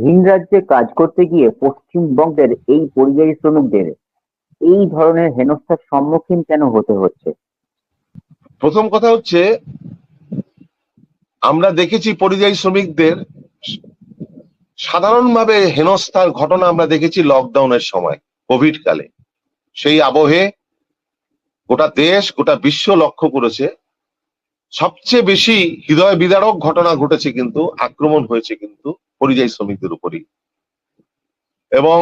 ভিন রাজ্যে কাজ করতে গিয়ে পশ্চিমবঙ্গের এই পরিযায়ী শ্রমিকদের এই ধরনের হেনস্থার সম্মুখীন কেন হতে হচ্ছে? প্রথম কথা হচ্ছে, আমরা দেখেছি পরিযায়ী শ্রমিকদের সাধারণভাবে হেনস্থার ঘটনা আমরা দেখেছি লকডাউনের সময়, কোভিড কালে। সেই আবহে গোটা দেশ, গোটা বিশ্ব লক্ষ্য করেছে, সবচেয়ে বেশি হৃদয় বিদারক ঘটনা ঘটেছে কিন্তু, আক্রমণ হয়েছে কিন্তু পরিযায়ী শ্রমিকদের উপরই। এবং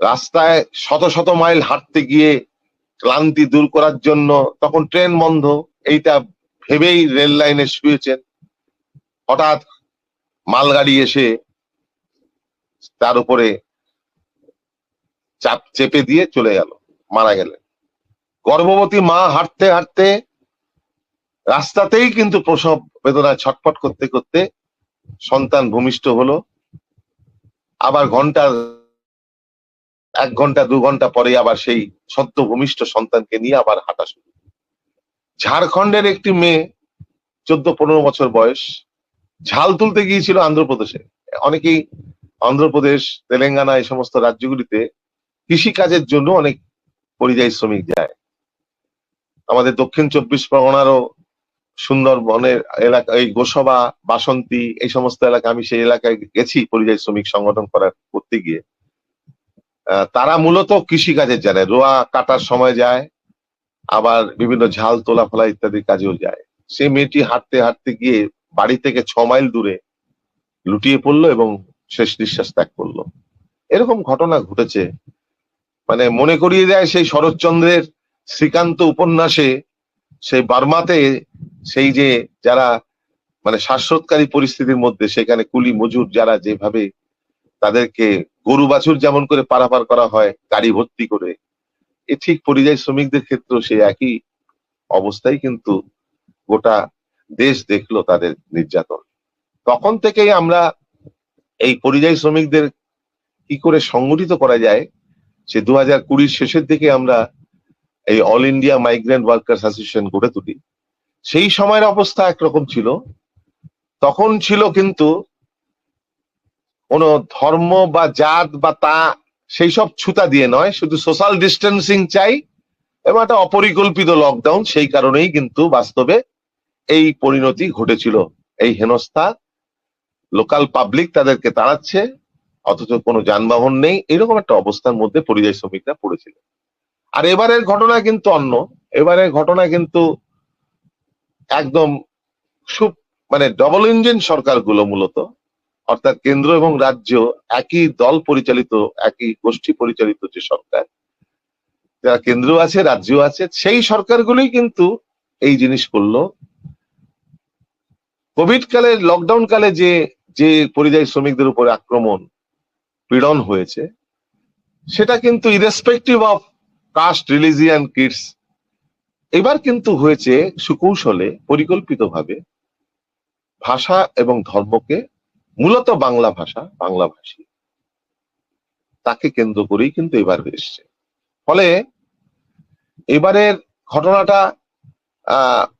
রাস্তায় শত শত মাইল হাঁটতে গিয়ে ক্লান্তি দূর করার জন্য তখন ট্রেন বন্ধ, এইটা ভেবেই রেল লাইনে শুয়েছেন। হঠাৎ মালগাড়ি এসে তার উপরে চাপ চেপে দিয়ে চলে গেল, মারা গেলেন। গর্ভবতী মা হাঁটতে হাঁটতে রাস্তাতেই কিন্তু প্রসব বেদনায় ছটফট করতে করতে সন্তান ভূমিষ্ঠ হলো, আবার ঘণ্টা, এক ঘণ্টা, দু ঘণ্টা পরে আবার সেই সদ্য ভূমিষ্ঠ সন্তানকে নিয়ে আবার হাঁটা শুরু। ঝাড়খণ্ডের একটি মেয়ে, চোদ্দ, পনেরো বছর বয়স, ঝাল তুলতে গিয়েছিল আন্ধ্রপ্রদেশে। অনেকেই অন্ধ্রপ্রদেশ তেলেঙ্গানা এই সমস্ত রাজ্যগুলিতে কৃষি কাজের জন্য অনেক পরিযায়ী শ্রমিক যায়। আমাদের দক্ষিণ চব্বিশ পরগনারও সুন্দরবনের এলাকা, এই গোসবা, বাসন্তী, এই সমস্ত এলাকা আমি সেই এলাকায় গেছি পরিযায়ী শ্রমিক সংগঠন করার করতে গিয়ে। তারা মূলত কৃষি কাজের জানে রোয়া কাটার সময় যায়, আবার বিভিন্ন ঝাল, তোলা, ফলা ইত্যাদি কাজেও যায়। সেই মেয়েটি হাঁটতে হাঁটতে গিয়ে বাড়ি থেকে ছ মাইল দূরে লুটিয়ে পড়ল এবং শেষ নিঃশ্বাস ত্যাগ করল। এরকম ঘটনা ঘটেছে। মানে মনে করিয়ে দেয় সেই শরৎচন্দ্রের শ্রীকান্ত উপন্যাসে সেই বার্মাতে সেই যে যারা মানে শ্বাসরোধকারী পরিস্থিতির মধ্যে সেখানে কুলি, মজুর যারা যেভাবে তাদেরকে গরু বাছুর যেমন করে পারাপার করা হয়, গাড়ি ভর্তি করে, এ ঠিক পরিযায়ী শ্রমিকদের ক্ষেত্রেও সেই একই অবস্থায় কিন্তু গোটা দেশ দেখল তাদের নির্যাতন। তখন থেকেই আমরা এই পরিযায়ী শ্রমিকদের কি করে সংগঠিত করা যায়, সে দু হাজার কুড়ির শেষের দিকে আমরা এই all India migrant workers association গড়ে তুলি। সেই সময়ের অবস্থা একরকম ছিল। তখন ছিল কিন্তু কোনো ধর্ম বা জাত বা তা সেই সব ছুতা দিয়ে নয়, শুধু সোশ্যাল ডিস্টেন্সিং চাই এবং একটা অপরিকল্পিত লকডাউন সেই কারণেই কিন্তু বাস্তবে এই পরিণতি ঘটেছিল। এই হেনস্থা লোকাল পাবলিক তাদেরকে তাড়াচ্ছে, অথচ কোনো যানবাহন নেই, এরকম একটা অবস্থার মধ্যে পরিযায়ী শ্রমিকরা পড়েছিল আর এবারের ঘটনা কিন্তু অন্য, এবারের ঘটনা কিন্তু একদম সুপ মানে ডবল ইঞ্জিন সরকারগুলো মূলত, অর্থাৎ কেন্দ্র এবং রাজ্য একই দল পরিচালিত, একই গোষ্ঠী পরিচালিত যে সরকার, যারা কেন্দ্র আছে, রাজ্য আছে, সেই সরকারগুলোই কিন্তু এই জিনিস করল। কোভিড কালে লকডাউন কালে যে যে পরিযায়ী শ্রমিকদের উপরে আক্রমণ, পীড়ন হয়েছে, সেটা কিন্তু irrespective of caste religion kids এবার কিন্তু হয়েছে সুকৌশলে পরিকল্পিতভাবে ভাষা এবং ধর্মকে, মূলত বাংলা ভাষা, বাংলা ভাষী, তাকে কেন্দ্র করেই কিন্তু এবার এসছে। ফলে এবারের ঘটনাটা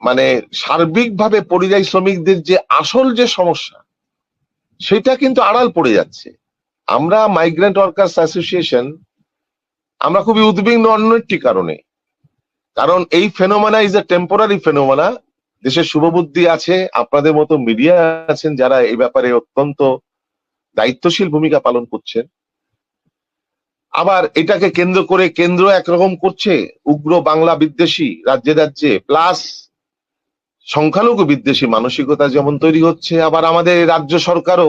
মানে সার্বিকভাবে পরিযায়ী শ্রমিকদের যে আসল যে সমস্যা, সেটা কিন্তু আড়াল পড়ে যাচ্ছে। আমরা মাইগ্রেন্ট ওয়ার্কার্স অ্যাসোসিয়েশন আমরা খুবই উদ্বিগ্ন অন্য একটি কারণে। কারণ এই phenomena is a temporary phenomena দেশের শুভবুদ্ধি আছে, আপনাদের মতো মিডিয়া আছেন যারা এই ব্যাপারে অত্যন্ত দায়িত্বশীল ভূমিকা পালন করছেন। আবার এটাকে কেন্দ্র করে কেন্দ্র একরকম করছে উগ্র বাংলা বিদ্বেষী রাজ্যে রাজ্যে প্লাস সংখ্যালঘু বিদ্বেষী মানসিকতা যেমন তৈরি হচ্ছে, আবার আমাদের রাজ্য সরকারও,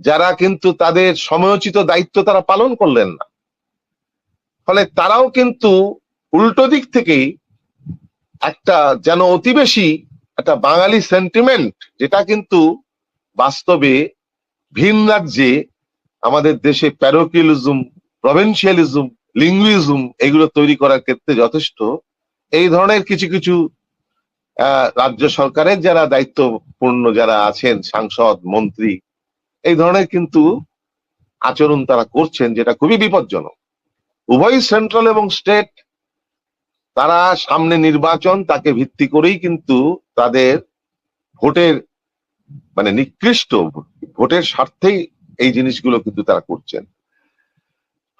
যারা কিন্তু তাদের সময়োচিত দায়িত্ব তারা পালন করলেন না। ফলে তারাও কিন্তু উল্টো দিক থেকেই একটা যেন অতি বেশি একটা বাঙালি সেন্টিমেন্ট যেটা কিন্তু বাস্তবে ভিন রাজ্যে আমাদের দেশে প্যারোকিলিজম প্রভিনশিয়ালিজম লিঙ্গুইজম এগুলো তৈরি করার ক্ষেত্রে যথেষ্ট। এই ধরনের কিছু কিছু রাজ্য সরকারের যারা দায়িত্বপূর্ণ যারা আছেন, সাংসদ, মন্ত্রী, এই ধরনের কিন্তু আচরণ তারা করছেন, যেটা খুবই বিপজ্জনক। উভয় সেন্ট্রাল এবং স্টেট তারা সামনে নির্বাচন তাকে ভিত্তি করেই কিন্তু তাদের ভোটের মানে নিকৃষ্ট ভোটের স্বার্থেই এই জিনিসগুলো কিন্তু তারা করছেন।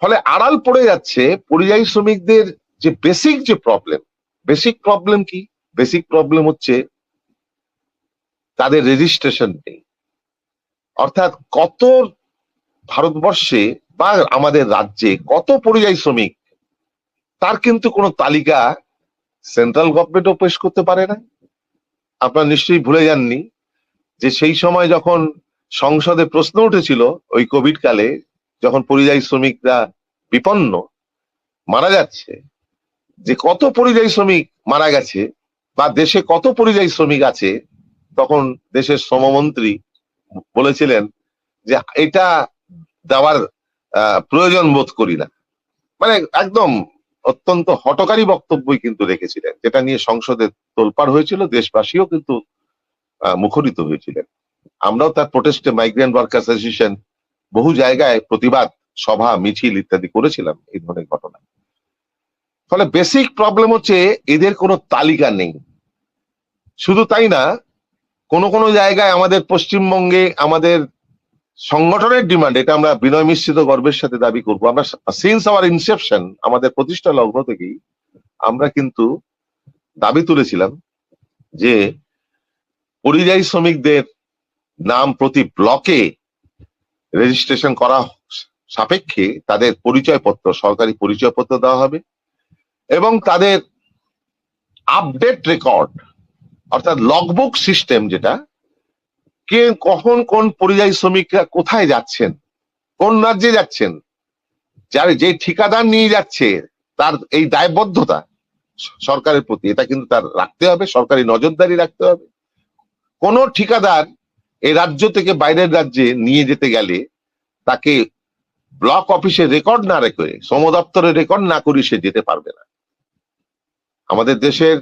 ফলে আড়াল পড়ে যাচ্ছে পরিযায়ী শ্রমিকদের যে বেসিক যে প্রবলেম বেসিক প্রবলেম কি? বেসিক প্রবলেম হচ্ছে তাদের রেজিস্ট্রেশন নেই। অর্থাৎ কত ভারতবর্ষে বা আমাদের রাজ্যে কত পরিযায়ী শ্রমিক তার কিন্তু কোনো তালিকা সেন্ট্রাল গভর্নমেন্টও পেশ করতে পারে না। আপনারা নিশ্চয়ই ভুলে যাননি যে সেই সময় যখন সংসদে প্রশ্ন উঠেছিল ওই কোভিড কালে, যখন পরিযায়ী শ্রমিকরা বিপন্ন মারা যাচ্ছে, যে কত পরিযায়ী শ্রমিক মারা গেছে বা দেশে কত পরিযায়ী শ্রমিক আছে, তখন দেশের শ্রমমন্ত্রী বলেছিলেন যে এটা দেওয়ার প্রয়োজন বোধ করি না। মানে একদম অত্যন্ত হটকারী বক্তব্যই কিন্তু রেখেছিলেন, যেটা নিয়ে সংসদে তোলপাড় হয়েছিল, দেশবাসীও কিন্তু মুখরিত হয়েছিলেন। আমরাও তার প্রোটেস্টে মাইগ্রেন্ট ওয়ার্কার্স অ্যাসোসিয়েশন বহু জায়গায় প্রতিবাদ, সভা, মিছিল ইত্যাদি করেছিলাম এই ধরনের ঘটনা ফলে বেসিক প্রবলেম হচ্ছে, এদের কোনো তালিকা নেই। শুধু তাই না, কোনো কোনো জায়গায় আমাদের পশ্চিমবঙ্গে আমাদের সংগঠনের ডিমান্ড এটা আমরা বিনয় মিশ্রিত গর্বের সাথে দাবি করব। আমরা সিন্স আওয়ার ইনসেপশন আমাদের প্রতিষ্ঠা লগ্ন থেকেই আমরা কিন্তু দাবি তুলেছিলাম যে পরিযায়ী শ্রমিকদের নাম প্রতি ব্লকে রেজিস্ট্রেশন করা সাপেক্ষে তাদের পরিচয়পত্র, সরকারি পরিচয়পত্র দেওয়া হবে এবং তাদের আপডেট রেকর্ড অর্থাৎ লগবুক সিস্টেম যেটা কে, কখন কোন পরিযায়ী শ্রমিকরা কোথায় যাচ্ছেন? কোন রাজ্যে যাচ্ছেন? যার যে ঠিকাদার নিয়ে যাচ্ছে, তার এই দায়বদ্ধতা সরকারের প্রতি, এটা কিন্তু তার রাখতে হবে, সরকারি নজরদারি রাখতে হবে। কোন ঠিকাদার এই রাজ্য থেকে বাইরের রাজ্যে নিয়ে যেতে গেলে তাকে ব্লক অফিসে রেকর্ড না রেখে, শ্রম দপ্তরে রেকর্ড না করে সে যেতে পারবে না। আমাদের দেশের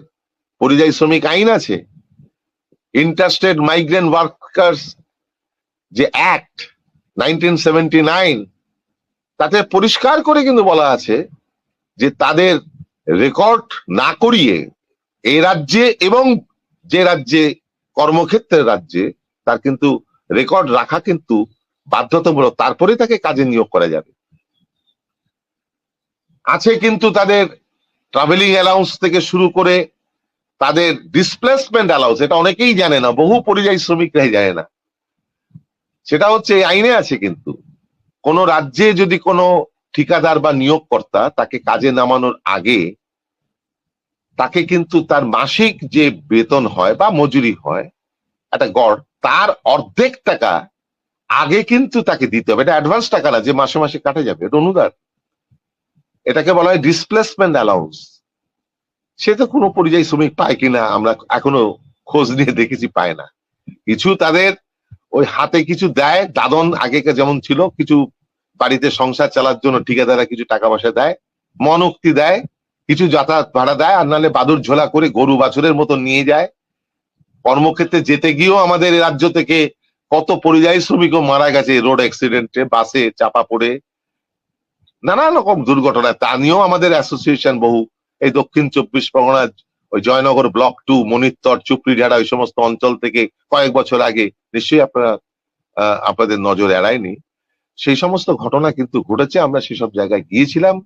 পরিযায়ী শ্রমিক আইন আছে ইন্টারস্টেট মাইগ্রেন্ট ওয়ার্কার্স যে অ্যাক্ট নাইনটিন তাতে পরিষ্কার করে কিন্তু বলা আছে যে তাদের রেকর্ড না করিয়ে এই রাজ্যে এবং যে রাজ্যে, কর্মক্ষেত্রের রাজ্যে তার কিন্তু রেকর্ড রাখা কিন্তু বাধ্যতামূলক। তারপরে তাকে কাজে নিয়োগ করা যাবে। আছে কিন্তু তাদের ট্রাভেলিং অ্যালাউন্স থেকে শুরু করে তাদের ডিসপ্লেসমেন্ট অ্যালাউন্স এটা অনেকেই জানে না, বহু পরিযায়ী শ্রমিকরাই জানে না। সেটা হচ্ছে, এই আইনে আছে কিন্তু। কোন রাজ্যে যদি কোনো ঠিকাদার বা নিয়োগকর্তা তাকে কাজে নামানোর আগে তাকে কিন্তু তার মাসিক যে বেতন হয় বা মজুরি হয়, একটা গড়, তার অর্ধেক টাকা আগে কিন্তু তাকে দিতে হবে। এটা অ্যাডভান্স টাকা না, যে মাসে মাসে কাটে যাবে, এটা অনুদান। এটাকে বলা হয় ডিসপ্লেসমেন্ট অ্যালাউন্স সে তো কোনো পরিযায়ী শ্রমিক পায় কিনা, আমরা এখনও খোঁজ নিয়ে দেখেছি পায় না। কিছু তাদের ওই হাতে কিছু দেয়, দাদন আগেকার যেমন ছিল, কিছু বাড়িতে সংসার চালার জন্য ঠিকাদারা কিছু টাকা পয়সা দেয় মনোক্তি দেয়, কিছু যাতায়াত ভাড়া দেয়, আর নাহলে বাদুর ঝোলা করে গরু বাছুরের মতো নিয়ে যায়। কর্মক্ষেত্রে যেতে গিয়েও আমাদের রাজ্য থেকে কত পরিযায়ী শ্রমিকও মারা গেছে, রোড অ্যাক্সিডেন্টে, বাসে চাপা পড়ে নানান রকম দুর্ঘটনা। তা নিয়েও আমাদের অ্যাসোসিয়েশন বহু এই দক্ষিণ চব্বিশ পরগনার ওই জয়নগর ব্লক টু মনিত্তর চুপড়িঢাড়া ওই সমস্ত অঞ্চল থেকে কয়েক বছর আগে নিশ্চয়ই আপনারা আপনাদের নজর এড়ায়নি। সেই সমস্ত ঘটনা কিন্তু ঘটেছে, আমরা সেসব জায়গায় গিয়েছিলাম।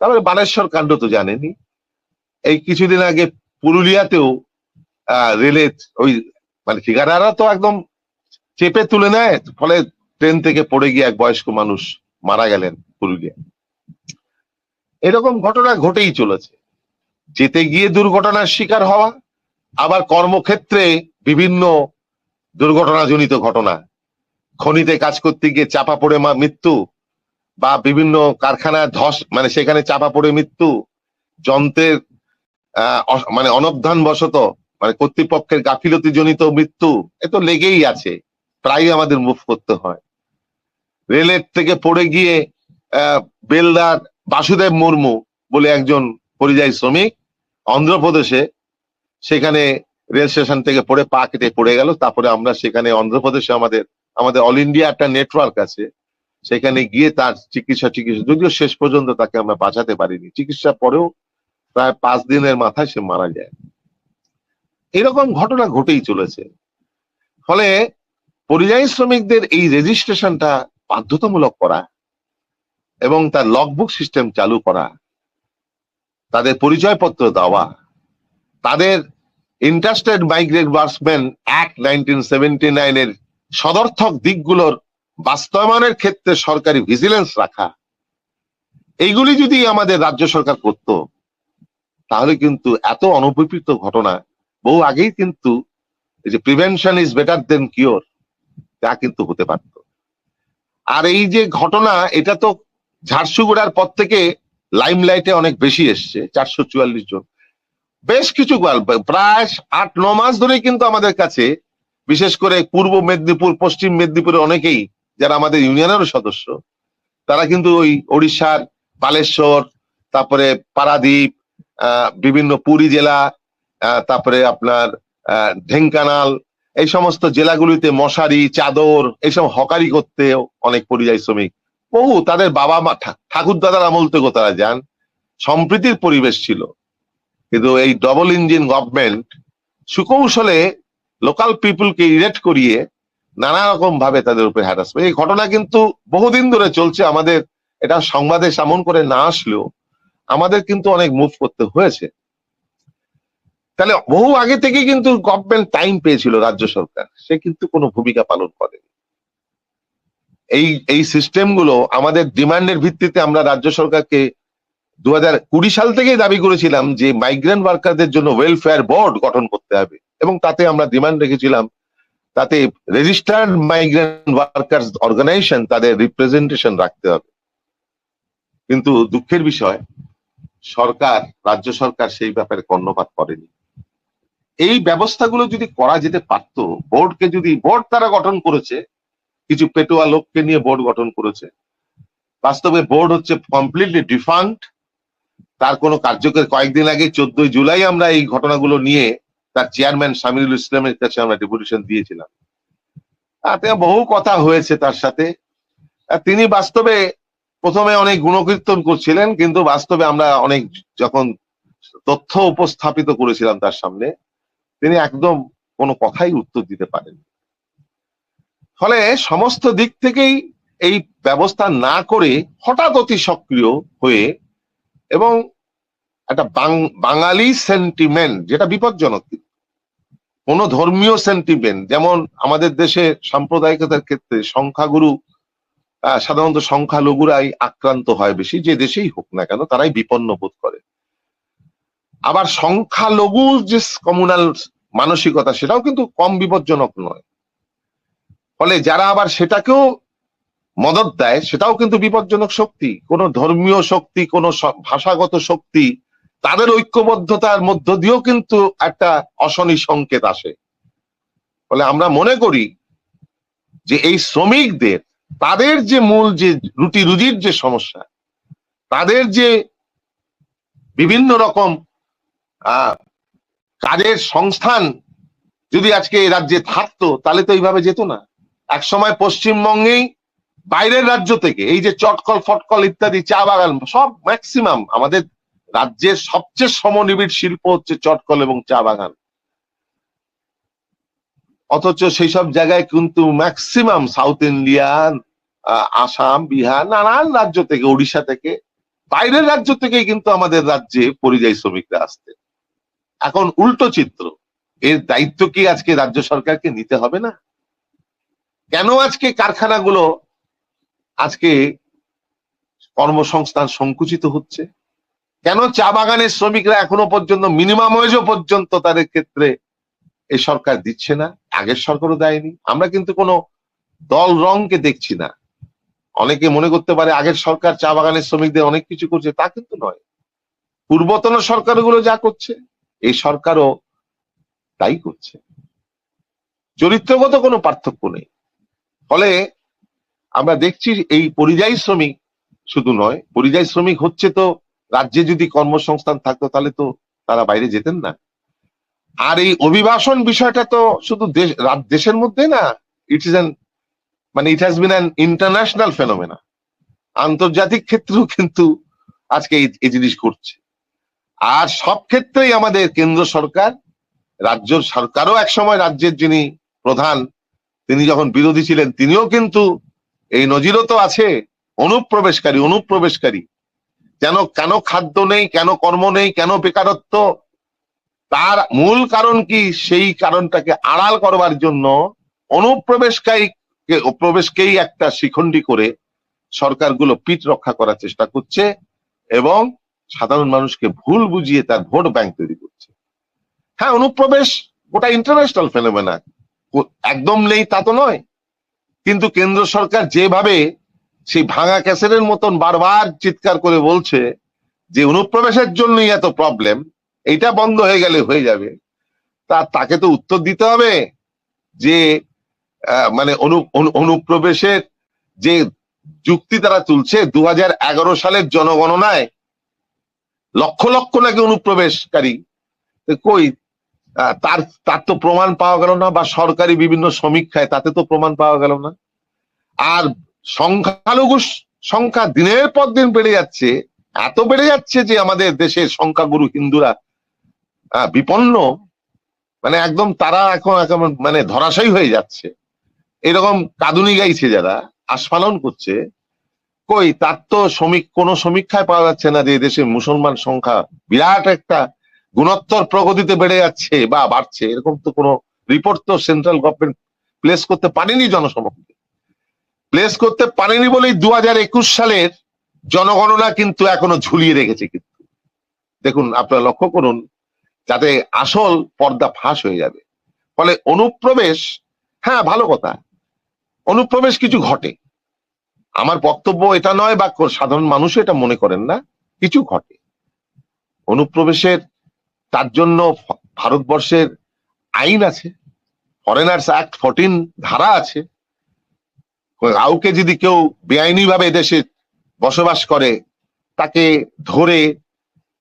তারপরে বানেশ্বর কাণ্ড তো জানেনি এই কিছুদিন আগে পুরুলিয়াতেও রেলে ওই মানে ঠিকাদাররা তো একদম চেপে তুলে নেয়, ফলে ট্রেন থেকে পড়ে গিয়ে এক বয়স্ক মানুষ মারা গেলেন পুরুলিয়া এরকম ঘটনা ঘটেই চলেছে। যেতে গিয়ে দুর্ঘটনার শিকার হওয়া, আবার কর্মক্ষেত্রে বিভিন্ন দুর্ঘটনাজনিত ঘটনা। খনিতে কাজ করতে গিয়ে চাপা পড়ে মা মৃত্যু বা বিভিন্ন কারখানায় ধস মানে সেখানে চাপা পড়ে মৃত্যু, যন্ত্রের মানে অনবধান বশত মানে কর্তৃপক্ষের গাফিলতি জনিত মৃত্যু, এ তো লেগেই আছে, প্রায় আমাদের মুভ করতে হয়। রেলের থেকে পড়ে গিয়ে বেলদার বাসুদেব মুর্মু বলে একজন পরিযায়ী শ্রমিক অন্ধ্রপ্রদেশে সেখানে রেল স্টেশন থেকে পড়ে পা কেটে পড়ে গেল। তারপরে আমরা সেখানে অন্ধ্রপ্রদেশে আমাদের আমাদের অল ইন্ডিয়া একটা নেটওয়ার্ক আছে। সেখানে গিয়ে তার চিকিৎসা চিকিৎসা যদিও শেষ পর্যন্ত তাকে আমরা বাঁচাতে পারিনি। চিকিৎসা পরেও প্রায় পাঁচ দিনের মাথায় সে মারা যায়। এরকম ঘটনা ঘটেই চলেছে। ফলে পরিযায়ী শ্রমিকদের এই রেজিস্ট্রেশনটা বাধ্যতামূলক করা এবং তার লগবুক সিস্টেম চালু করা, তাদের পরিচয়পত্র দেওয়া, তাদের interested migrate workmen act nineteen seventy নাইনের সদর্থক দিকগুলোর বাস্তবায়নের ক্ষেত্রে সরকারি ভিজিলেন্স রাখা, এইগুলি যদি আমাদের রাজ্য সরকার করত, তাহলে কিন্তু এত অনুপকৃত ঘটনা বহু আগেই কিন্তু এই যে prevention is better than cure তা কিন্তু হতে পারত। আর এই যে ঘটনা, এটা তো ঝাড়সুগুড়ার পর থেকে লাইমলাইটে অনেক বেশি এসছে, চারশো চুয়াল্লিশ জন। বেশ কিছু গল্প, প্রায় আট, ন মাস ধরেই কিন্তু আমাদের কাছে, বিশেষ করে পূর্ব মেদিনীপুর, পশ্চিম মেদিনীপুরে অনেকেই, যারা আমাদের ইউনিয়নেরও সদস্য, তারা কিন্তু ওই ওড়িশার বালেশ্বর, তারপরে পারাদ্বীপ বিভিন্ন পুরী জেলা তারপরে আপনার ঢেঙ্কানাল, এই সমস্ত জেলাগুলিতে মশারি, চাদর, এইসব হকারি করতে অনেক পরিযায়ী শ্রমিক। বহু তাদের বাবা মা ঠাকুর দাদার আমল থেকে তারা যান। সম্প্রীতির পরিবেশ ছিল। কিন্তু এই ডবল ইঞ্জিন গভর্নমেন্ট সুকৌশলে লোকাল পিপুলকে ইরেট করিয়ে নানা রকম ভাবে তাদের উপর হ্যারাসমেন্ট এই ঘটনা কিন্তু বহুদিন ধরে চলছে। আমাদের এটা সংবাদে সামন করে না আসলেও আমাদের কিন্তু অনেক মুভ করতে হয়েছে। তাহলে বহু আগে থেকে কিন্তু গভর্নমেন্ট টাইম পেয়েছিল রাজ্য সরকার। সে কিন্তু কোনো ভূমিকা পালন করেনি। এই এই সিস্টেমগুলো আমাদের ডিমান্ডের ভিত্তিতে আমরা রাজ্য সরকারকে দু কুড়ি সাল থেকেই দাবি করেছিলাম যে মাইগ্রেন্ট ওয়ার্কারদের জন্য ওয়েলফেয়ার বোর্ড গঠন করতে হবে। এবং তাতে আমরা ডিমান্ড রেখেছিলাম, তাতে রেজিস্টার্ড মাইগ্রেন্ট ওয়ার্কার্স অর্গানাইজেশন তাদের রিপ্রেজেন্টেশন রাখতে হবে। কিন্তু দুঃখের বিষয়, সরকার, রাজ্য সরকার সেই ব্যাপারে কর্ণপাত করেনি। এই ব্যবস্থাগুলো যদি করা যেতে পারত বোর্ডকে যদি বোর্ড তারা গঠন করেছে কিছু পেটোয়া লোককে নিয়ে বোর্ড গঠন করেছে। বাস্তবে বোর্ড হচ্ছে কমপ্লিটলি ডিফাঙ্কড তার কোনো কার্যকর কয়েকদিন আগে চোদ্দই জুলাই আমরা এই ঘটনাগুলো নিয়ে তার চেয়ারম্যান সামিরুল ইসলামের কাছে আমরা ডেপুটেশন দিয়েছিলাম। তাতে বহু কথা হয়েছে তার সাথে। তিনি বাস্তবে প্রথমে অনেক গুণকীর্তন করছিলেন, কিন্তু বাস্তবে আমরা অনেক যখন তথ্য উপস্থাপিত করেছিলাম তার সামনে, তিনি একদম কোনো কথাই উত্তর দিতে পারেন ফলে সমস্ত দিক থেকেই এই ব্যবস্থা না করে হঠাৎ অতি সক্রিয় হয়ে এবং একটা বাঙালি সেন্টিমেন্ট যেটা বিপজ্জনক কোন ধর্মীয় সেন্টিমেন্ট যেমন আমাদের দেশে সাম্প্রদায়িকতার ক্ষেত্রে সংখ্যাগুরু সাধারণত সংখ্যালঘুরাই আক্রান্ত হয় বেশি, যে দেশেই হোক না কেন, তারাই বিপন্ন বোধ করে। আবার সংখ্যালঘু যে কমিউনাল মানসিকতা, সেটাও কিন্তু কম বিপজ্জনক নয়। ফলে যারা আবার সেটাকেও মদত দেয়, সেটাও কিন্তু বিপজ্জনক শক্তি। কোন ধর্মীয় শক্তি, কোন ভাষাগত শক্তি, তাদের ঐক্যবদ্ধতার মধ্য দিয়েও কিন্তু একটা অশনি সংকেত আসে। ফলে আমরা মনে করি যে এই শ্রমিকদের, তাদের যে মূল যে রুটি রুজির যে সমস্যা, তাদের যে বিভিন্ন রকম কাজের সংস্থান যদি আজকে রাজ্যে থাকতো, তাহলে তো এইভাবে যেত না। এক সময় পশ্চিমবঙ্গেই বাইরের রাজ্য থেকে এই যে চটকল, ফটকল ইত্যাদি, চা বাগান, সব ম্যাক্সিমাম আমাদের রাজ্যের সবচেয়ে সমনিবিড় শিল্প হচ্ছে চটকল এবং চা বাগান। অথচ সেই সব জায়গায় কিন্তু maximum South Indian Assam Bihar নানান রাজ্য থেকে উড়িষ্যা থেকে, বাইরের রাজ্য থেকেই কিন্তু আমাদের রাজ্যে পরিযায়ী শ্রমিকরা আসতে এখন উল্টো চিত্র, এর দায়িত্ব কি আজকে রাজ্য সরকারকে নিতে হবে না? কেন আজকে কারখানাগুলো আজকে কর্মসংস্থান সংকুচিত হচ্ছে? কেন চা বাগানের শ্রমিকরা এখনও পর্যন্ত মিনিমাম ওয়েজও পর্যন্ত তাদের ক্ষেত্রে এই সরকার দিচ্ছে না? আগের সরকারও দেয়নি। আমরা কিন্তু কোনো দল রংকে দেখছি না। অনেকে মনে করতে পারে আগের সরকার চা বাগানের শ্রমিকদের অনেক কিছু করছে, তা কিন্তু নয়। পূর্বতন সরকারগুলো যা করছে, এই সরকারও তাই করছে। চরিত্রগত কোনো পার্থক্য নেই। ফলে আমরা দেখছি এই পরিযায়ী শ্রমিক শুধু নয়, পরিযায়ী শ্রমিক হচ্ছে তো রাজ্যে যদি কর্মসংস্থান থাকতো তাহলে তো তারা বাইরে যেতেন না। আর এই অভিবাসন বিষয়টা তো শুধু দেশ দেশের মধ্যে না ইট ইস অ্যান মানে it has been an international phenomena আন্তর্জাতিক ক্ষেত্রেও কিন্তু আজকে এই জিনিস ঘটছে। আর সব ক্ষেত্রেই আমাদের কেন্দ্র সরকার, রাজ্য সরকারও একসময় রাজ্যের যিনি প্রধান তিনি যখন বিরোধী ছিলেন, তিনিও কিন্তু এই নজিরও তো আছে, অনুপ্রবেশকারী অনুপ্রবেশকারী। যেন কেন খাদ্য নেই, কেন কর্ম নেই, কেন বেকারত্ব? তার মূল কারণ কি? সেই কারণটাকে আড়াল করবার জন্য অনুপ্রবেশকারী প্রবেশকেই একটা শিখণ্ডী করে সরকারগুলো পিঠ রক্ষা করার চেষ্টা করছে এবং সাধারণ মানুষকে ভুল বুঝিয়ে তার ভোট ব্যাংক তৈরি করছে। হ্যাঁ অনুপ্রবেশ গোটা ইন্টারন্যাশনাল ফেনোমেনা একদম নেই তা তো নয়। কিন্তু কেন্দ্র সরকার যেভাবে সেই ভাঙা ক্যাসেটের মতন বারবার চিৎকার করে বলছে যে অনুপ্রবেশের জন্যই এত প্রবলেম এইটা বন্ধ হয়ে গেলে হয়ে যাবে। তা তাকে তো উত্তর দিতে হবে যে মানে অনু, অনু- অনুপ্রবেশের যে যুক্তি তারা তুলছে দু সালের জনগণনায় লক্ষ লক্ষ নাকি অনুপ্রবেশকারী। কই তার তার তো প্রমাণ পাওয়া গেল না বা সরকারি বিভিন্ন সমীক্ষায় তাতে তো প্রমাণ পাওয়া গেল না। আর সংখ্যালঘু সংখ্যা দিনের পর দিন বেড়ে যাচ্ছে, এত বেড়ে যাচ্ছে যে আমাদের দেশের সংখ্যাগুরু হিন্দুরা বিপন্ন। মানে একদম তারা এখন এখন মানে ধরাশায়ী হয়ে যাচ্ছে। এরকম কাঁদুনি গাইছে যারা, আস্ফালন করছে। কই, তার তো সমীক কোনো সমীক্ষায় পাওয়া যাচ্ছে না যে দেশে মুসলমান সংখ্যা বিরাট একটা গুণোত্তর প্রগতিতে বেড়ে যাচ্ছে বা বাড়ছে, এরকম তো কোনো রিপোর্ট তো সেন্ট্রাল গভর্নমেন্ট প্লেস করতে পারেনি জনসমক্ষে। প্লেস করতে পারেনি বলেই দুহাজার একুশ সালের জনগণনা কিন্তু এখনও ঝুলিয়ে রেখেছে কিন্তু। দেখুন, আপনারা লক্ষ্য করুন, যাতে আসল পর্দা ফাঁস হয়ে যাবে। ফলে অনুপ্রবেশ হ্যাঁ ভালো কথা, অনুপ্রবেশ কিছু ঘটে। আমার বক্তব্য এটা নয় বা সাধারণ মানুষও এটা মনে করেন না, কিছু ঘটে। অনুপ্রবেশের তার জন্য ভারতবর্ষের আইন আছে ফরেনার্স অ্যাক্ট ফোরটিন ধারা আছে। কাউকে যদি কেউ বেআইনি ভাবে দেশে বসবাস করে, তাকে ধরে,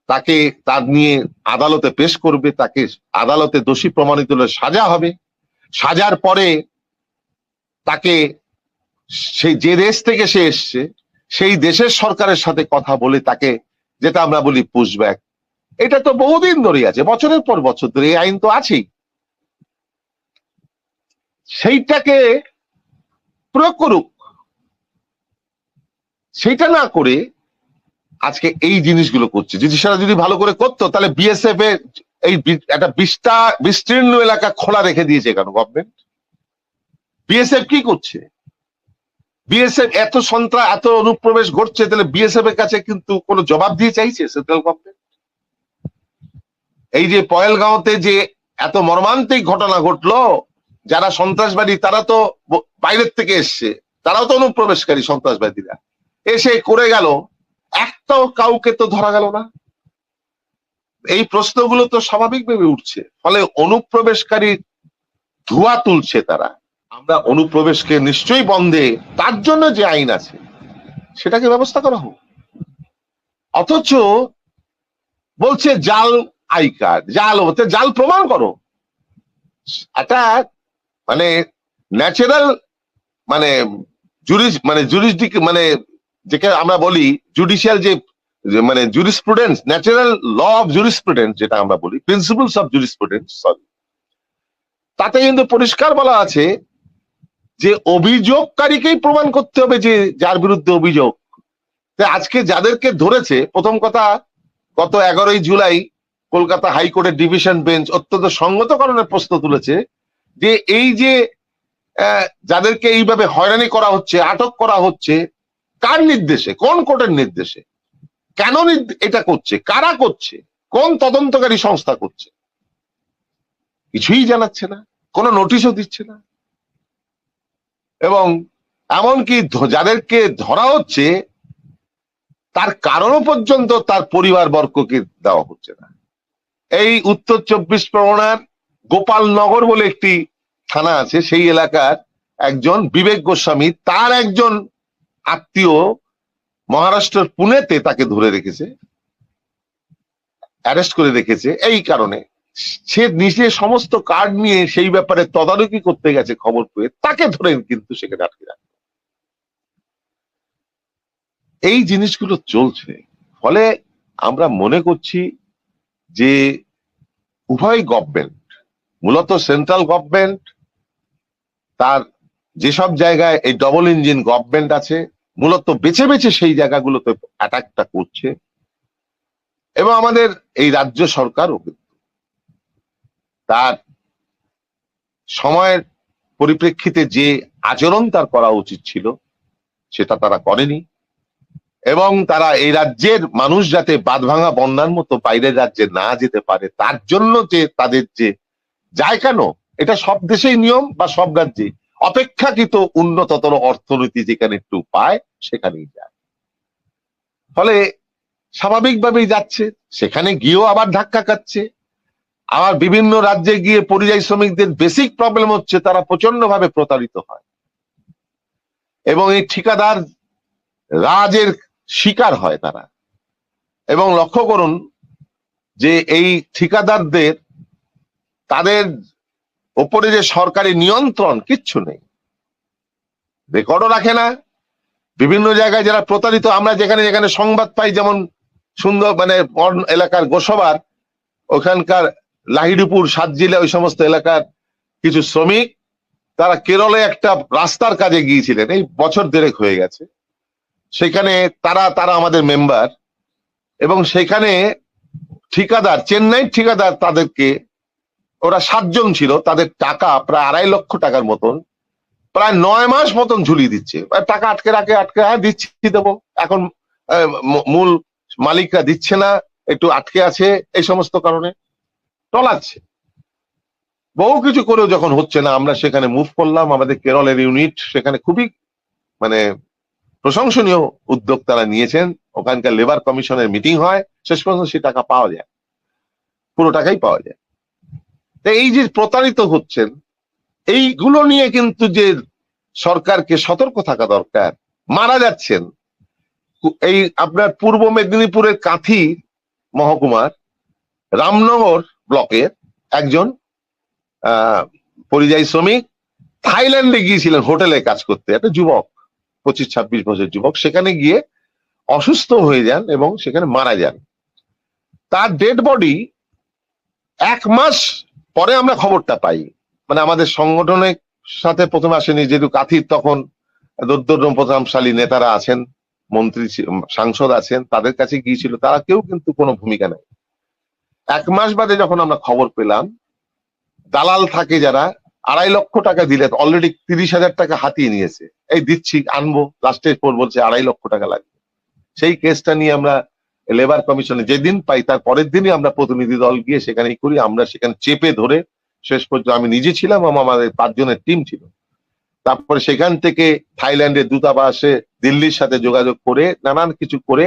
তাকে তার নিয়ে আদালতে পেশ করবে, তাকে আদালতে দোষী প্রমাণিত হলে সাজা হবে। সাজার পরে তাকে সেই যে দেশ থেকে সে এসছে, সেই দেশের সরকারের সাথে কথা বলে তাকে, যেটা আমরা বলি পুশব্যাক। এটা তো বহুদিন ধরেই আছে, বছরের পর বছর ধরে, এই আইন তো আছেই। সেইটাকে প্রয়োগ করুক সেইটা না করে আজকে এই জিনিসগুলো করছে। সেটা যদি ভালো করে করতো, তাহলে বিএসএফ এর এই একটা বিস্তা বিস্তীর্ণ এলাকা খোলা রেখে দিয়েছে কেন গভর্নমেন্ট বিএসএফ কি করছে? বিএসএফ এত সন্ত্রাস এত অনুপ্রবেশ ঘটছে, তাহলে বিএসএফ এর কাছে কিন্তু কোনো জবাব দিয়ে চাইছে সেন্ট্রাল গভর্নমেন্ট এই যে পয়েলগাঁওতে যে এত মর্মান্তিক ঘটনা ঘটলো, যারা সন্ত্রাসবাদী, তারা তো বাইরের থেকে এসছে। তারাও তো অনুপ্রবেশকারী সন্ত্রাসবাদীরা। এসে করে গেল। একটাও কাউকে তো ধরা গেল না। এই প্রশ্নগুলো তো স্বাভাবিকভাবে উঠছে। ফলে অনুপ্রবেশকারী ধোয়া তুলছে তারা। আমরা অনুপ্রবেশকে নিশ্চয়ই বন্ধে তার জন্য যে আইন আছে, সেটাকে ব্যবস্থা করা হোক। অথচ বলছে, জাল আই কার্ড, জাল হতে জাল প্রমাণ করো। একটা মানে ন্যাচারাল মানে জুরিস মানে জুরিসডিক মানে যেটা আমরা বলি, জুডিশিয়াল যে মানে jurisprudence, natural law of jurisprudence যেটা আমরা বলি, principles of juris jurisprudence, sorry. তাতে কিন্তু পরিষ্কার বলা আছে যে অভিযোগকারীকেই প্রমাণ করতে হবে যে যার বিরুদ্ধে অভিযোগ। আজকে যাদেরকে ধরেছে, প্রথম কথা, গত এগারোই জুলাই কলকাতা হাইকোর্টের ডিভিশন বেঞ্চ অত্যন্ত সঙ্গতকরণের প্রশ্ন তুলেছে যে এই যে যাদেরকে এইভাবে হয়রানি করা হচ্ছে, আটক করা হচ্ছে, কার নির্দেশে? কোন কোর্টের নির্দেশে? কেন এটা করছে? কারা করছে? কোন তদন্তকারী সংস্থা করছে? কিছুই জানাচ্ছে না, কোনো নোটিশও দিচ্ছে না। এবং এমনকি যাদেরকে ধরা হচ্ছে, তার কারণও পর্যন্ত তার পরিবার বর্গকে দেওয়া হচ্ছে না। এই উত্তর চব্বিশ পরগনার গোপালনগর বলে একটি থানা আছে, সেই এলাকার একজন বিবেক গোস্বামী, তার একজন আত্মীয় মহারাষ্ট্রের পুনেতে তাকে ধরে রেখেছে অ্যারেস্ট করে রেখেছে, এই কারণে। সে নিজে সমস্ত কার্ড নিয়ে সেই ব্যাপারে তদারকি করতে গেছে খবর পেয়ে, তাকে ধরে কিন্তু সেখানে আটকে রাখে। এই জিনিসগুলো চলছে, ফলে আমরা মনে করছি যে উভয় গভর্নমেন্ট মূলত সেন্ট্রাল গভর্নমেন্ট তার যেসব জায়গায় এই ডবল ইঞ্জিন গভর্নমেন্ট আছে, মূলত বেছে বেছে সেই জায়গাগুলোতে অ্যাটাকটা করছে। এবং আমাদের এই রাজ্য সরকারও কিন্তু তার সময়ের পরিপ্রেক্ষিতে যে আচরণ তার করা উচিত ছিল, সেটা তারা করেনি। এবং তারা এই রাজ্যের মানুষ যাতে বাদ বাঁধভাঙা বন্যার মতো বাইরের রাজ্যে না যেতে পারে, তার জন্য যে তাদের যে যায় কেন এটা সব দেশেই নিয়ম বা সব রাজ্যে অপেক্ষাকৃত উন্নততর অর্থনীতি যেখানে একটু পায়, সেখানেই যায়। ফলে স্বাভাবিকভাবেই যাচ্ছে, সেখানে গিয়েও আবার ধাক্কা খাচ্ছে। আবার বিভিন্ন রাজ্যে গিয়ে পরিযায়ী শ্রমিকদের বেসিক প্রবলেম হচ্ছে, তারা প্রচণ্ড ভাবে প্রতারিত হয়। এবং এই ঠিকাদার রাজের শিকার হয় তারা। এবং লক্ষ্য করুন যে এই ঠিকাদারদের, তাদের ওপরে যে সরকারি নিয়ন্ত্রণ কিচ্ছু নেই। রেকর্ডও রাখে না। বিভিন্ন জায়গায় যারা প্রতারিত, আমরা যেখানে যেখানে সংবাদ পাই, যেমন সুন্দর মানে এলাকার গোসবার, ওখানকার লাহিড়িপুর সাতজিলা ওই সমস্ত এলাকার কিছু শ্রমিক, তারা কেরলে একটা রাস্তার কাজে গিয়েছিলেন। এই বছর দেড়েক হয়ে গেছে। সেখানে তারা তারা আমাদের মেম্বার এবং সেখানে ঠিকাদার, চেন্নাই ঠিকাদার তাদেরকে, ওরা সাতজন ছিল, তাদের টাকা প্রায় আড়াই লক্ষ টাকার মতন, প্রায় নয় মাস মতন ঝুলিয়ে দিচ্ছে। টাকা আটকে রাখে, আটকে হ্যাঁ দিচ্ছি দেবো। এখন মূল মালিকরা দিচ্ছে না, একটু আটকে আছে, এই সমস্ত কারণে টলাচ্ছে। বহু কিছু করেও যখন হচ্ছে না, আমরা সেখানে মুভ করলাম। আমাদের কেরলের ইউনিট সেখানে খুবই মানে প্রশংসনীয় উদ্যোগ তারা নিয়েছেন। ওখানকার লেবার কমিশনের মিটিং হয়, শেষ পর্যন্ত সে টাকা পাওয়া যায়। পুরো টাকাই পাওয়া যায়। তো এই যে প্রতারিত হচ্ছেন, এইগুলো নিয়ে কিন্তু যে সরকারকে সতর্ক থাকা দরকার, মারা যাচ্ছেন। এই আপনার পূর্ব মেদিনীপুরের কাঁথি মহকুমার, রামনগর ব্লকের একজন পরিযায়ী শ্রমিক, থাইল্যান্ডে গিয়েছিলেন হোটেলে কাজ করতে, একটা যুবক। পঁচিশ, ছাব্বিশ বছর যুবক, সেখানে গিয়ে অসুস্থ হয়ে যান এবং সেখানে মারা যান। তার ডেড বডি এক মাস পরে আমরা খবরটা পাই। মানে আমাদের সংগঠনের সাথে প্রথমে আসেনি, যেহেতু কাথির তখন দোদ্দম প্রতাপশালী নেতারা আছেন, মন্ত্রী সাংসদ আছেন, তাদের কাছে গিয়েছিল, তারা কেউ কিন্তু কোনো ভূমিকা নেই এক মাস বাদে যখন আমরা খবর পেলাম, দালাল থাকে যারা আড়াই লক্ষ টাকা দিলে অলরেডি তিরিশ হাজার টাকা হাতিয়ে নিয়েছে। এই দিচ্ছি, আনব লাস্টের পর বলছে আড়াই লক্ষ টাকা লাগবে। সেই কেসটা নিয়ে আমরা লেবার কমিশনে যেদিন পাই, তার পরের দিনই আমরা প্রতিনিধি দল গিয়ে সেখানেই করি। আমরা সেখানে চেপে ধরে শেষ পর্যন্ত আমি নিজে ছিলাম এবং আমাদের পাঁচজনের টিম ছিল। তারপরে সেখান থেকে থাইল্যান্ডের দূতাবাসে দিল্লির সাথে যোগাযোগ করে, নানান কিছু করে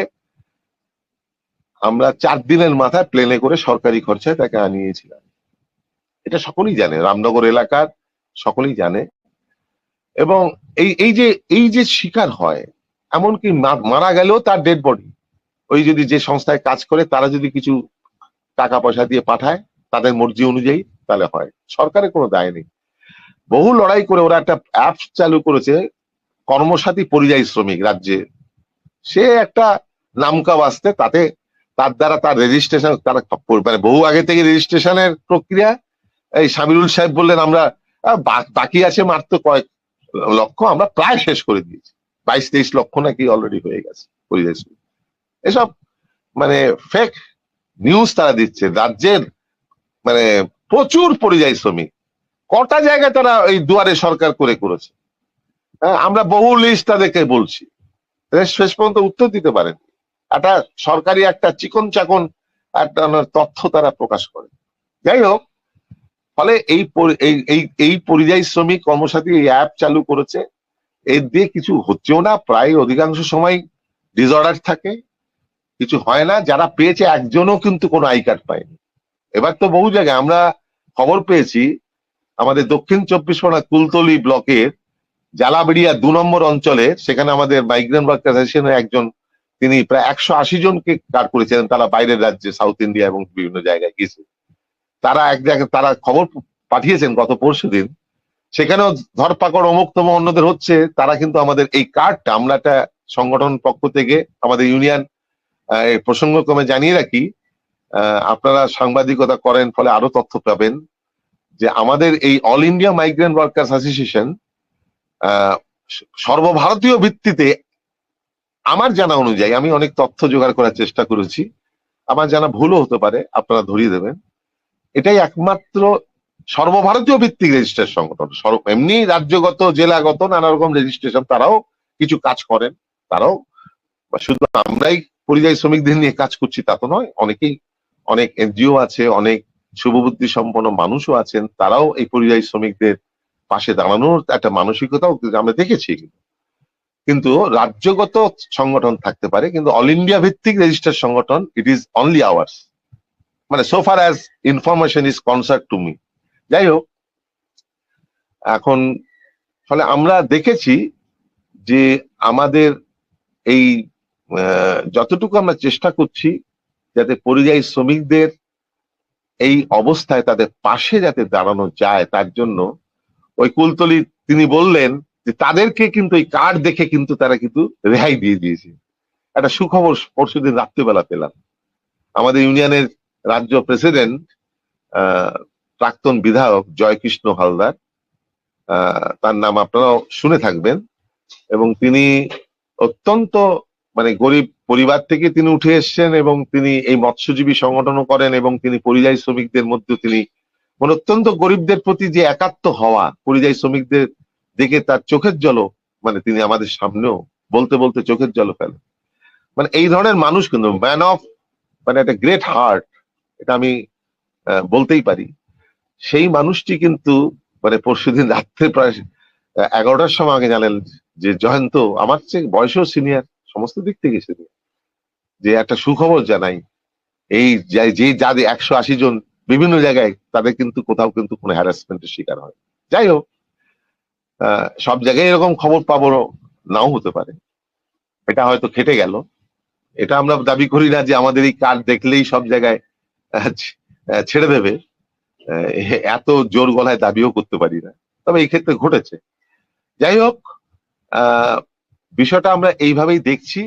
আমরা চার দিনের মাথায় প্লেনে করে সরকারি খরচায় তাকে আনিয়েছিলাম। এটা সকলেই জানে, রামনগর এলাকার সকলেই জানে। এবং এই এই যে এই যে শিকার হয়, এমনকি মারা গেলেও তার ডেড বডি ওই যদি যে সংস্থায় কাজ করে, তারা যদি কিছু টাকা পয়সা দিয়ে পাঠায়, তাদের মর্জি অনুযায়ী তাহলে হয়। সরকারের কোনো দায় নেই। বহু লড়াই করে ওরা একটা অ্যাপ চালু করেছে, কর্মসাথী পরিযায়ী শ্রমিক রাজ্যে। সে একটা নামকা বাঁচতে তাতে তার দ্বারা তার রেজিস্ট্রেশন তারা মানে বহু আগে থেকে রেজিস্ট্রেশনের প্রক্রিয়া এই সামিরুল সাহেব বললেন আমরা বাকি আছে মাত্র কয়েক লক্ষ আমরা প্রায় শেষ করে দিয়েছি। বাইশ তেইশ লক্ষ নাকি অলরেডি হয়ে গেছে শ্রমিক। এসব মানে ফেক নিউজ তারা দিচ্ছে। রাজ্যের মানে প্রচুর পরিযায়ী শ্রমিক। কটা জায়গায় তারা এই দুয়ারে সরকার করে করেছে। হ্যাঁ, আমরা বহু লিস্ট তাদেরকে বলছি। শেষ পর্যন্ত উত্তর দিতে পারেন। একটা সরকারি একটা চিকন চাকন একটা তথ্য তারা প্রকাশ করে। যাই হোক ফলে এই এই এই পরিযায়ী শ্রমিক কর্মসাথী এই অ্যাপ চালু করেছে। এর দিয়ে কিছু হচ্ছেও না, প্রায় অধিকাংশ সময় ডিসঅর্ডার থাকে। কিছু হয় না, যারা পেয়েছে একজনও কিন্তু কোনো আই কার্ড পায়নি। এবার তো বহু জায়গায় আমরা খবর পেয়েছি, আমাদের দক্ষিণ চব্বিশ পরগনা কুলতলি ব্লকের জালাবেড়িয়া দু নম্বর অঞ্চলে, সেখানে আমাদের মাইগ্রেন্ট ওয়ার্কার অ্যাসোসিয়েশনের একজন, তিনি প্রায় একশো আশি জনকে কার্ড করেছিলেন, তারা বাইরের রাজ্যে সাউথ ইন্ডিয়া এবং বিভিন্ন জায়গায় গিয়েছে। তারা এক জায়গায় তারা খবর পাঠিয়েছেন গত পরশু দিন। সেখানেও ধরপাকড় অমুক তম অন্যদের হচ্ছে, তারা কিন্তু আমাদের এই কার্ডটা আমরা একটা সংগঠন পক্ষ থেকে আমাদের ইউনিয়ন প্রসঙ্গক্রমে জানিয়ে রাখি আপনারা সাংবাদিকতা করেন, ফলে আরও তথ্য পাবেন যে আমাদের এই all India migrant workers association সর্বভারতীয় ভিত্তিতে আমার জানা অনুযায়ী, আমি অনেক তথ্য জোগাড় করার চেষ্টা করেছি, আমার জানা ভুলও হতে পারে, আপনারা ধরিয়ে দেবেন। এটাই একমাত্র সর্বভারতীয় ভিত্তিক রেজিস্ট্রেশন সংগঠন। এমনি রাজ্যগত, জেলাগত নানা রকম রেজিস্ট্রেশন তারাও কিছু কাজ করেন। তারাও শুধু আমরাই পরিযায়ী শ্রমিকদের নিয়ে কাজ করছি তা তো নয়, অনেকেই, অনেক এনজিও আছে, অনেক শুভবুদ্ধি সম্পন্ন মানুষও আছেন, তারাও এই পরিযায়ী শ্রমিকদের পাশে দাঁড়ানোর একটা মানসিকতাও আমরা দেখেছি। কিন্তু রাজ্যগত সংগঠন থাকতে পারে, কিন্তু অল ইন্ডিয়া ভিত্তিক রেজিস্টার সংগঠন ইট ইজ অনলি আওয়ার্স মানে so far as information is concert to me যাই হোক এখন ফলে আমরা দেখেছি যে আমাদের এই যতটুকু আমরা চেষ্টা করছি যাতে পরিযায়ী শ্রমিকদের এই অবস্থায় তাদের পাশে যাতে দাঁড়ানো যায়, তার জন্য ওই কুলতলি তিনি বললেন যে তাদেরকে কিন্তু এই কার্ড দেখে কিন্তু তারা কিন্তু রেহাই দিয়ে দিয়েছে। একটা সুখবর পরশুদিন রাত্রিবেলা পেলাম। আমাদের ইউনিয়নের রাজ্য প্রেসিডেন্ট প্রাক্তন বিধায়ক জয়কৃষ্ণ হালদার তার নাম আপনারাও শুনে থাকবেন। এবং তিনি অত্যন্ত মানে গরিব পরিবার থেকে তিনি উঠে এসেছেন এবং তিনি এই মৎস্যজীবী সংগঠনও করেন এবং তিনি পরিযায়ী শ্রমিকদের মধ্যে তিনি মানে অত্যন্ত গরিবদের প্রতি যে একাত্ম হওয়া, পরিযায়ী শ্রমিকদের দেখে তার চোখের জলও মানে তিনি আমাদের সামনেও বলতে বলতে চোখের জল ফেলে মানে এই ধরনের মানুষ কিন্তু ম্যান অফ মানে একটা গ্রেট হার্ট এটা আমি বলতেই পারি। সেই মানুষটি কিন্তু মানে পরশুদিন রাত্রে প্রায় এগারোটার সময় আগে জানেন যে, জয়ন্ত, আমার চেয়ে বয়সেও সিনিয়র সমস্ত দিক থেকে সিনিয়র যে একটা সুখবর জানাই, এই যে- যাদের একশো আশি জন বিভিন্ন জায়গায়, তাদের কিন্তু কোথাও কিন্তু কোনো হ্যারাসমেন্টের শিকার হয়। যাই হোক সব জায়গায় এরকম খবর পাবো নাও হতে পারে। এটা হয়তো খেটে গেল। এটা আমরা দাবি করি না যে আমাদের এই কার্ড দেখলেই সব জায়গায় ছেড়ে দেবে। এত জোর গলায় দাবিও করতে পারি না। তবে এই ক্ষেত্রে ঘটেছে। যাই হোক বিষয়টা আমরা এইভাবেই দেখছি।